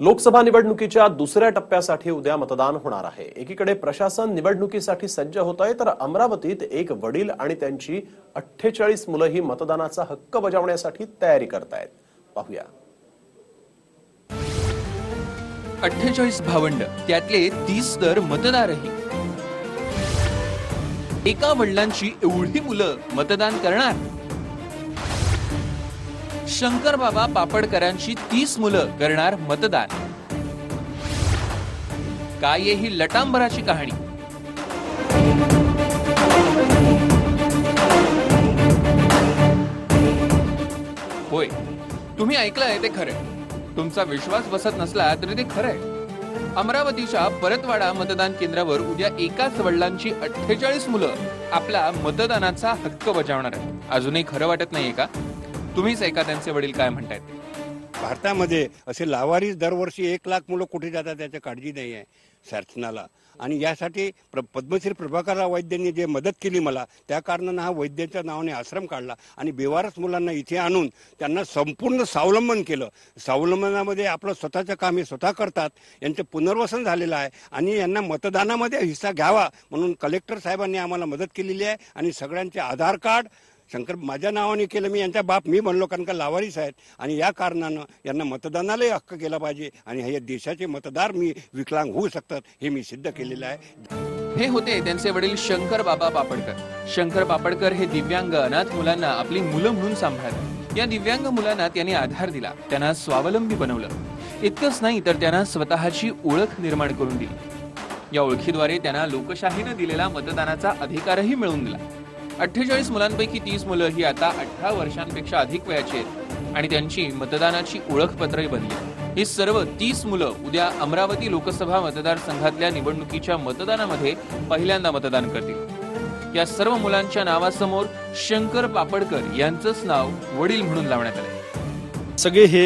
लोकसभा निवडणुकीच्या दुसऱ्या टप्प्यासाठी उद्या मतदान होणार आहे. एकीकडे प्रशासन निवडणुकीसाठी सज्ज होत आहे तर अमरावतीत एक वडील आणि त्यांची अठ्ठेचाळीस मुलंही मतदानाचा हक्क बजावण्यासाठी तयारी करतायत. पाहूया. अठ्ठेचाळीस भावंड त्यातले तीस तर मतदारही. एका वडिलांची एवढी मुलं मतदान करणार? शंकर बाबा पापडकरांची तीस मुलं करणार मतदान. काय आहे ही लटांबराची कहाणी? होय तुम्ही ऐकलंय ते खरंय तुमचा विश्वास बसत नसला तरी ते खरंय अमरावतीच्या परतवाडा मतदान केंद्रावर उद्या एकाच वडिलांची अठ्ठेचाळीस मुलं आपला मतदानाचा हक्क बजावणार आहेत. अजूनही खरं वाटत नाहीये का? तुम्हीच ऐका त्यांचे वडील काय म्हणतायत? भारतामध्ये असे लावारीस दरवर्षी एक लाख मुलं कुठे जातात त्याची काळजी नाही आहे शासनाला आणि यासाठी प्र पद्मश्री प्रभाकरराव वैद्यांनी जे मदत केली मला त्या कारणानं हा वैद्यांच्या नावाने आश्रम काढला आणि बेवारस मुलांना इथे आणून त्यांना संपूर्ण स्वावलंबन केलं. स्वावलंबनामध्ये आपलं स्वतःचं काम हे स्वतः करतात यांचं पुनर्वसन झालेलं आहे आणि यांना मतदानामध्ये हिस्सा घ्यावा म्हणून कलेक्टर साहेबांनी आम्हाला मदत केलेली आहे आणि सगळ्यांचे आधार कार्ड शंकर माझ्या नावाने केलं मी यांचा बाप मी म्हणलो कारण का लावारीस आहेत. आणि या कारणानं यांना मतदानालाही हक्क केला पाहिजे आणि हे देशाचे मतदार मी विकलांग होऊ शकतात हे मी सिद्ध केलेलं आहे. हे होते त्यांचे वडील शंकर बाबा पापडकर. शंकर पापडकर हे दिव्यांग अनाथ मुलांना आपली मुलं म्हणून सांभाळत या दिव्यांग मुलांना त्यांनी आधार दिला त्यांना स्वावलंबी बनवलं. इतकंच नाही तर त्यांना स्वतःची ओळख निर्माण करून दिली. या ओळखीद्वारे त्यांना लोकशाहीनं दिलेला मतदानाचा अधिकारही मिळवून दिला. अठ्ठेचाळीस मुलांपैकी तीस मुलं ही आता अठरा वर्षांपेक्षा अधिक वयाची आहेत. आणि त्यांची मतदानाची ओळखपत्रही बनली. ही सर्व तीस मुलं उद्या अमरावती लोकसभा मतदारसंघातल्या निवडणुकीच्या मतदानामध्ये पहिल्यांदा मतदान करतील. या सर्व मुलांच्या नावासमोर शंकर पापडकर यांचंच नाव वडील म्हणून लावण्यात आलं सगळे हे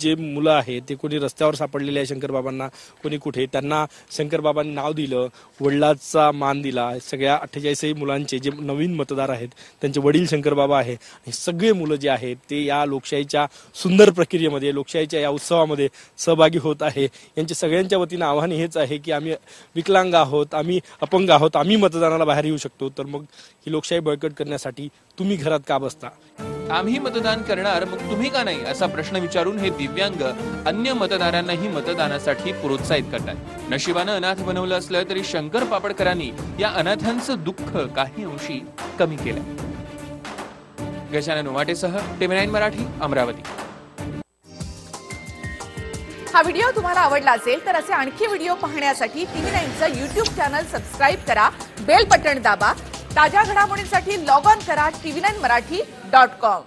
जे मुलं आहेत ते कोणी रस्त्यावर सापडलेले आहे शंकरबाबांना कोणी कुठे त्यांना शंकरबाबांनी नाव दिलं वडिलाचा मान दिला सगळ्या अठ्ठेचाळीसही मुलांचे जे नवीन मतदार आहेत त्यांचे वडील शंकरबाबा आहे हे सगळे मुलं जे आहेत ते या लोकशाहीच्या सुंदर प्रक्रियेमध्ये लोकशाहीच्या या उत्सवामध्ये सहभागी होत आहे. यांच्या सगळ्यांच्या वतीनं आव्हान हेच आहे की आम्ही विकलांग आहोत आम्ही अपंग आहोत आम्ही मतदानाला बाहेर येऊ शकतो. तर मग ही लोकशाही बळकट करण्यासाठी तुम्ही घरात का बसता? आम्ही मतदान करणार मग तुम्ही का नाही? असा प्रश्न विचारून हे दिव्यांग अन्य मतदारांनाही मतदानासाठी प्रोत्साहित करतात. नशिबानं अनाथ बनवलं असलं तरी शंकर पापडकरांनी या अनाथांचं दुःख काही अंशी कमी केलं. गजानन उमाटेसह टेमिनाईन नाईन मराठी अमरावती. हा व्हिडिओ तुम्हाला आवडला असेल तर असे आणखी व्हिडिओ पाहण्यासाठी टीव्ही नाईनचं युट्यूब चॅनल सबस्क्राईब करा बेल बटन दाबा ताज्या घडामोडींसाठी लॉग ऑन करा TV nine Marathi dot com.